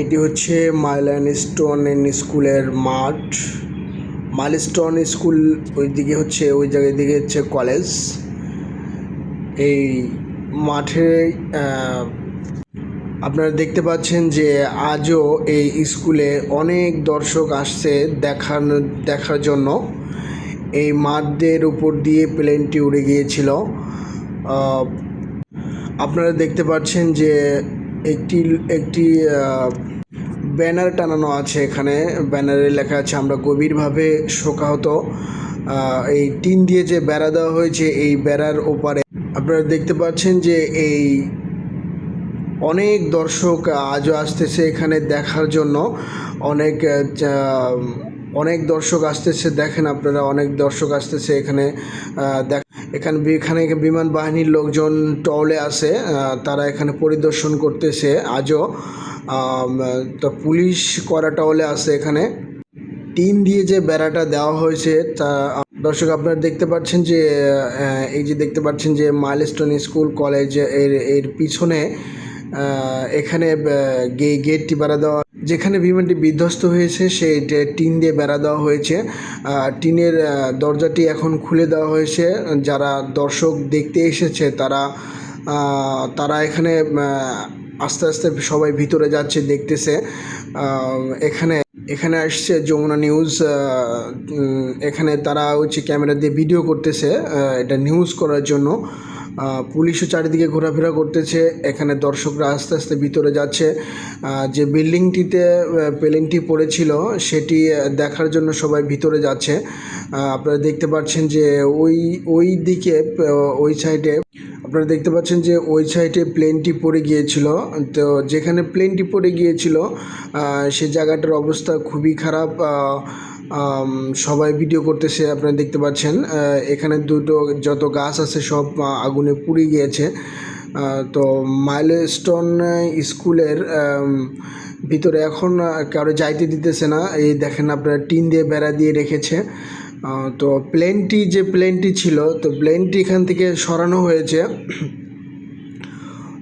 এটি হচ্ছে Milan stone স্কুলের মাঠ। মাইলস্টোন স্কুল ওইদিকে হচ্ছে, ওই জায়গার দিকে হচ্ছে কলেজ। এই মাঠে আপনারা দেখতে পাচ্ছেন যে আজও এই স্কুলে অনেক দর্শক আসছে দেখানো, দেখার জন্য। এই মাঠদের উপর দিয়ে প্লেনটি উড়ে গিয়েছিল। আপনারা দেখতে পাচ্ছেন যে একটি একটি ব্যানার টানানো আছে এখানে। ব্যানারে লেখা আছে, আমরা গভীরভাবে শোকাহত। এই টিন দিয়ে যে বেড়া দেওয়া হয়েছে, এই বেড়ার ওপারে আপনারা দেখতে পাচ্ছেন যে এই অনেক দর্শক আজও আসতেছে এখানে দেখার জন্য। অনেক অনেক দর্শক আসতেছে, দেখেন আপনারা, অনেক দর্শক আসতেছে এখানে দেখ এখানে এখানে বিমান বাহিনীর লোকজন টলে আহ, তারা এখানে পরিদর্শন করতেছে আজও। তো পুলিশ করা টলে আছে এখানে। টিন দিয়ে যে বেড়াটা দেওয়া হয়েছে তা দর্শক আপনারা দেখতে পাচ্ছেন যে এই যে দেখতে পাচ্ছেন যে মাইলস্টোন স্কুল কলেজের এর পিছনে এখানে গেটটি বেড়া দেওয়া যেখানে বিমানটি বিধ্বস্ত হয়েছে সেই টিন দিয়ে বেড়া দেওয়া হয়েছে টিনের দরজাটি এখন খুলে দেওয়া হয়েছে। যারা দর্শক দেখতে এসেছে, তারা তারা এখানে আস্তে আস্তে সবাই ভিতরে যাচ্ছে, দেখতেছে। এখানে এখানে আসছে যমুনা নিউজ এখানে তারা হচ্ছে ক্যামেরা দিয়ে ভিডিও করতেছে এটা নিউজ করার জন্য। পুলিশও চারিদিকে ঘোরাফেরা করতেছে। এখানে দর্শকরা আস্তে আস্তে ভিতরে যাচ্ছে। যে বিল্ডিংটিতে প্লেনটি পড়েছিল, সেটি দেখার জন্য সবাই ভিতরে যাচ্ছে। আপনারা দেখতে পাচ্ছেন যে ওই ওই দিকে ওই সাইডে, আপনারা দেখতে পাচ্ছেন যে ওই সাইডে প্লেনটি পড়ে গিয়েছিল। তো যেখানে প্লেনটি পড়ে গিয়েছিল সে জায়গাটার অবস্থা খুবই খারাপ। সবাই ভিডিও করতেছে, আপনারা দেখতে পাচ্ছেন এখানে দুটো, যত গাছ আছে সব আগুনে পুড়ে গিয়েছে। তো মাইলস্টোন স্কুলের ভিতরে এখন কারও যাইতে দিতেছে না। এই দেখেন আপনারা টিন দিয়ে বেড়া দিয়ে রেখেছে। তো প্লেনটি যে প্লেনটি ছিল, তো প্লেনটি এখান থেকে সরানো হয়েছে।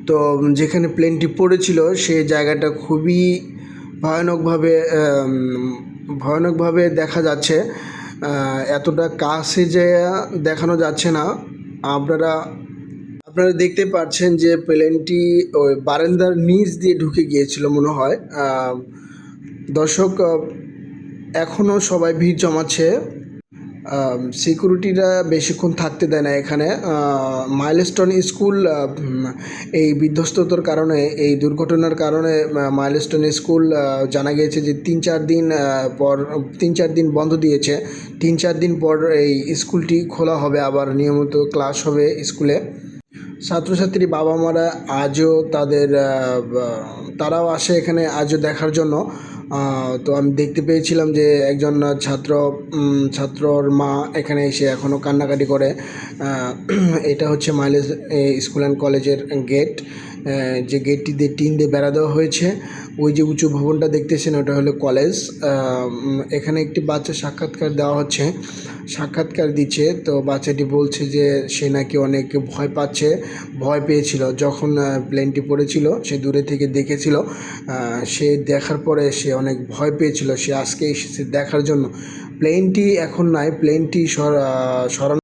তো যেখানে প্লেনটি পড়েছিল সেই জায়গাটা খুবই ভয়ানকভাবে ভয়ানকভাবে দেখা যাচ্ছে এতটা কাছে যে দেখানো যাচ্ছে না। আপনারা আপনারা দেখতে পাচ্ছেন যে প্লেনটি ওই বারান্দার নিচ দিয়ে ঢুকে গিয়েছিল মনে হয়। দর্শক এখনও সবাই ভিড় জমাচ্ছে। সিকিউরিটিরা বেশিক্ষণ থাকতে দেয় না এখানে। মাইলস্টোন স্কুল এই বিধ্বস্ততার কারণে, এই দুর্ঘটনার কারণে মাইলস্টোন স্কুল জানা গিয়েছে যে তিন চার দিন পর, তিন চার দিন বন্ধ দিয়েছে। তিন চার দিন পর এই স্কুলটি খোলা হবে, আবার নিয়মিত ক্লাস হবে স্কুলে ছাত্রছাত্রী বাবা মারা আজও তাদের তারাও আসে এখানে আজও দেখার জন্য। তো আমি দেখতে পেয়েছিলাম যে একজন ছাত্র ছাত্রর মা এখানে এসে এখনও কান্নাকাটি করে। এটা হচ্ছে মাইলেজ স্কুল অ্যান্ড কলেজের গেট। যে গেটটি দিয়ে টিন দিয়ে বেড়া দেওয়া হয়েছে, ওই যে উঁচু ভবনটা দেখতেছেন, ওটা হলো কলেজ। এখানে একটি বাচ্চা সাক্ষাৎকার দেওয়া হচ্ছে। সাক্ষাৎকার দিচ্ছে, তো বাচ্চাটি বলছে যে সে নাকি অনেক ভয় পাচ্ছে, ভয় পেয়েছিল। যখন প্লেনটি পড়েছিল, সে দূরে থেকে দেখেছিল সে দেখার পরে সে অনেক ভয় পেয়েছিল। সে আজকে এসেছে দেখার জন্য। প্লেনটি এখন নাই, প্লেনটি সরানো